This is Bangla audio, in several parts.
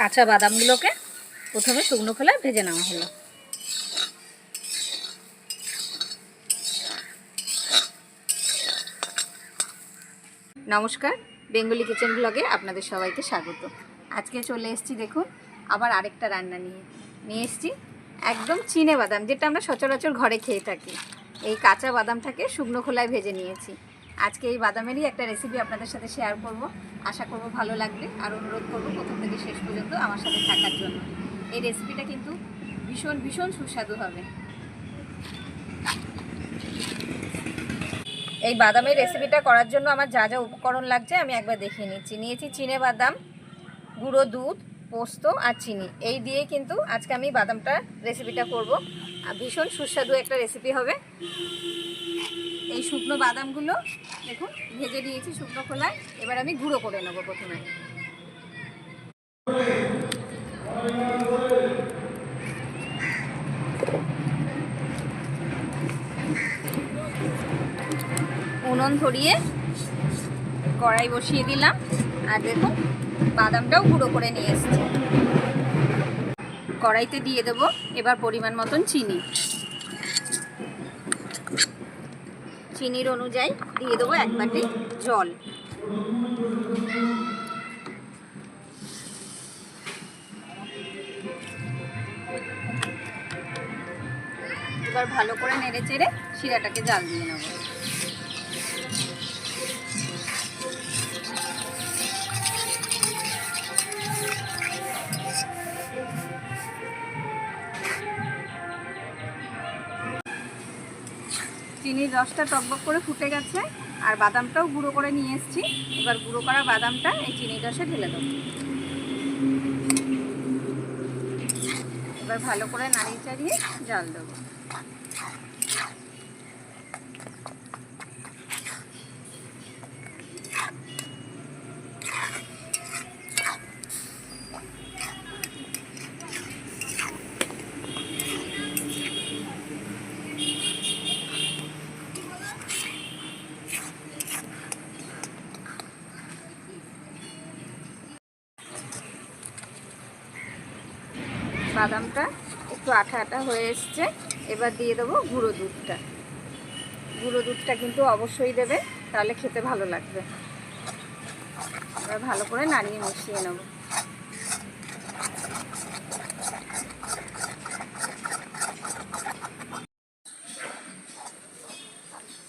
কাঁচা বাদামগুলোকে প্রথমে শুকনো খোলায় ভেজে নেওয়া হলো। নমস্কার, বেঙ্গলি কিচেন ব্লগে আপনাদের সবাইকে স্বাগত। আজকে চলে এসেছি দেখুন, আবার আরেকটা রান্না নিয়ে। নিয়ে এসেছি একদম চিনে বাদাম, যেটা আমরা সচরাচর ঘরে খেয়ে থাকি। এই কাঁচা বাদামটাকে শুকনো খোলায় ভেজে নিয়েছি। আজকে এই বাদামেরই একটা রেসিপি আপনাদের সাথে শেয়ার করব। আশা করব ভালো লাগবে। আর অনুরোধ করব প্রথম থেকে শেষ পর্যন্ত আমার সাথে থাকার জন্য। এই রেসিপিটা কিন্তু ভীষণ ভীষণ সুস্বাদু হবে। এই বাদামের রেসিপিটা করার জন্য আমার যা যা উপকরণ লাগছে আমি একবার দেখিয়ে নিচ্ছি। নিয়েছি চিনে বাদাম, গুঁড়ো দুধ, পোস্ত আর চিনি। এই দিয়ে কিন্তু আজকে আমি বাদামটা রেসিপিটা করব। ভীষণ সুস্বাদু একটা রেসিপি হবে। এই শুকনো বাদামগুলো দেখুন, ভেজে দিয়েছি শুকনো খোলায়। এবার আমি গুঁড়ো করে নেব প্রথমে। উনুন ধরিয়ে কড়াই বসিয়ে দিলাম। আর দেখুন, বাদামটাও গুঁড়ো করে নিয়ে এসেছি। কড়াইতে দিয়ে দেবো এবার পরিমাণ মতন চিনি। চিনির অনুযায়ী দিয়ে দেবো এক বাটি জল। এবার ভালো করে নেড়ে চেড়ে শিরাটাকে জাল দিয়ে নেব। চিনির রসটা টকবক করে ফুটে গেছে আর বাদামটাও গুঁড়ো করে নিয়ে এসেছি। এবার গুঁড়ো করা বাদামটা এই চিনির রসে ঢেলে দেবো। এবার ভালো করে নাড়িয়ে চাড়িয়ে জাল দেবো। বাদামটা একটু আঠা আঠা হয়ে এসছে। এবার দিয়ে দেবো গুঁড়ো দুধটা। গুঁড়ো দুধটা কিন্তু অবশ্যই দেবে, তাহলে খেতে ভালো লাগবে। এবার ভালো করে নাড়িয়ে মিশিয়ে নেব।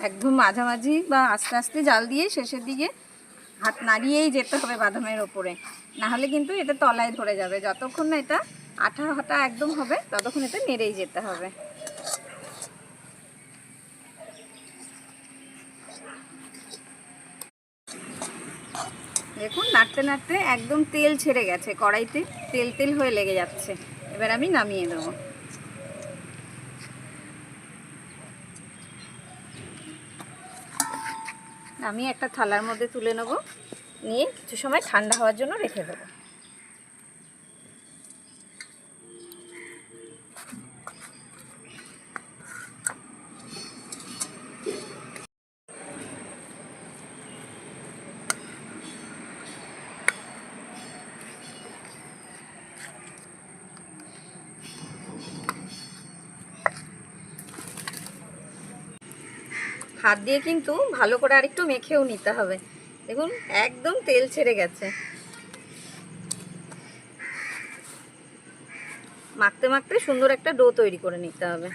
একদম মাঝামাঝি বা আস্তে আস্তে জাল দিয়ে শেষের দিকে হাত নাড়িয়েই যেতে হবে বাদামের ওপরে। না হলে কিন্তু এটা তলায় ধরে যাবে। যতক্ষণ না এটা আঠা হাটা একদম হবে, ততক্ষণ এতে নেড়েই যেতে হবে। দেখুন, নাড়তে নাড়তে একদম তেল ছেড়ে গেছে, কড়াইতে তেল তেল হয়ে লেগে যাচ্ছে। এবার আমি নামিয়ে দেবো আমি একটা থালার মধ্যে তুলে নেব, নিয়ে কিছু সময় ঠান্ডা হওয়ার জন্য রেখে দেবো। হাত দিয়ে কিন্তু ভালো করে আরেকটু মেখেও নিতে হবে। দেখুন, একদম তেল ছেড়ে গেছে। মাখতে মাখতে সুন্দর একটা ডো তৈরি করে নিতে হবে।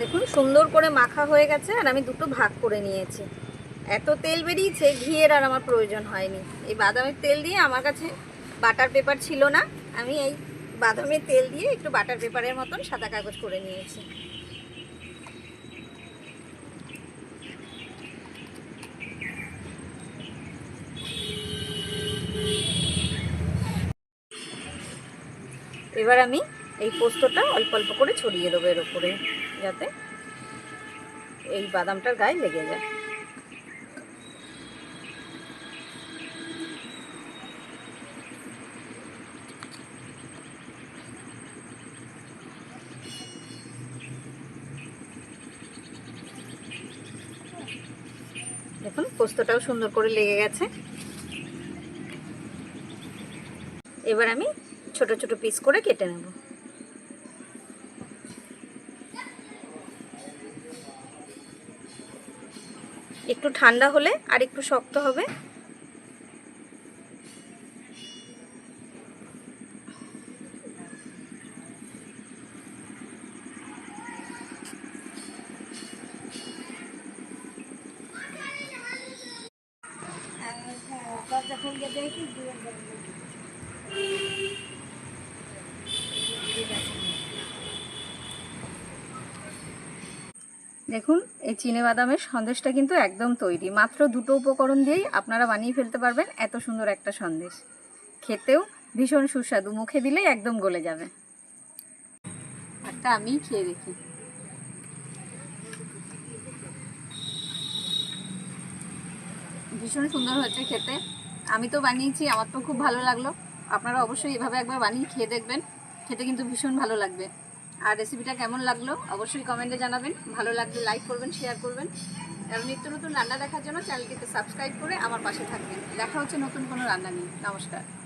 দেখুন, সুন্দর করে মাখা হয়ে গেছে আর আমি দুটো ভাগ করে নিয়েছি। এত তেল বেরিয়েছে, ঘিয়ের আর আমার প্রয়োজন হয়নি। এই বাদামের তেল দিয়ে আমার কাছে বাটার পেপার ছিল না। আমি এই বাদামের তেল দিয়ে একটু বাটার পেপারের মতন সাদা কাগজ করে নিয়েছি। এবার আমি এই পোস্তটা অল্প অল্প করে ছড়িয়ে দেবো এর উপরে, যাতে এই বাদামটার গায়ে লেগে যায়। পোস্তটাও সুন্দর করে লেগে গেছে। এবার আমি ছোট ছোট পিস করে কেটে নেব। একটু ঠান্ডা হলে আর একটু শক্ত হবে। দেখুন, এই চিনে বাদামের সন্দেশটা কিন্তু একদম তৈরি। মাত্র দুটো উপকরণ দিয়েই আপনারা বানিয়ে ফেলতে পারবেন এত সুন্দর একটা সন্দেশ। খেতেও ভীষণ সুস্বাদু, মুখে দিলেই একদম গলে যাবে। একটা আমি খেয়ে দেখি। ভীষণ সুন্দর হয়েছে খেতে। আমি তো বানিয়েছি, আমার তো খুব ভালো লাগল। আপনারা অবশ্যই এভাবে একবার বানিয়ে খেয়ে দেখবেন। খেতে কিন্তু ভীষণ ভালো লাগবে। আর রেসিপিটা কেমন লাগল অবশ্যই কমেন্টে জানাবেন। ভালো লাগলে লাইক করবেন শেয়ার করবেন। আর নিত্য নতুন রান্না দেখার জন্য চ্যানেলটিতে সাবস্ক্রাইব করে আমার পাশে থাকবেন। দেখা হচ্ছে নতুন কোনো রান্না নিয়ে। নমস্কার।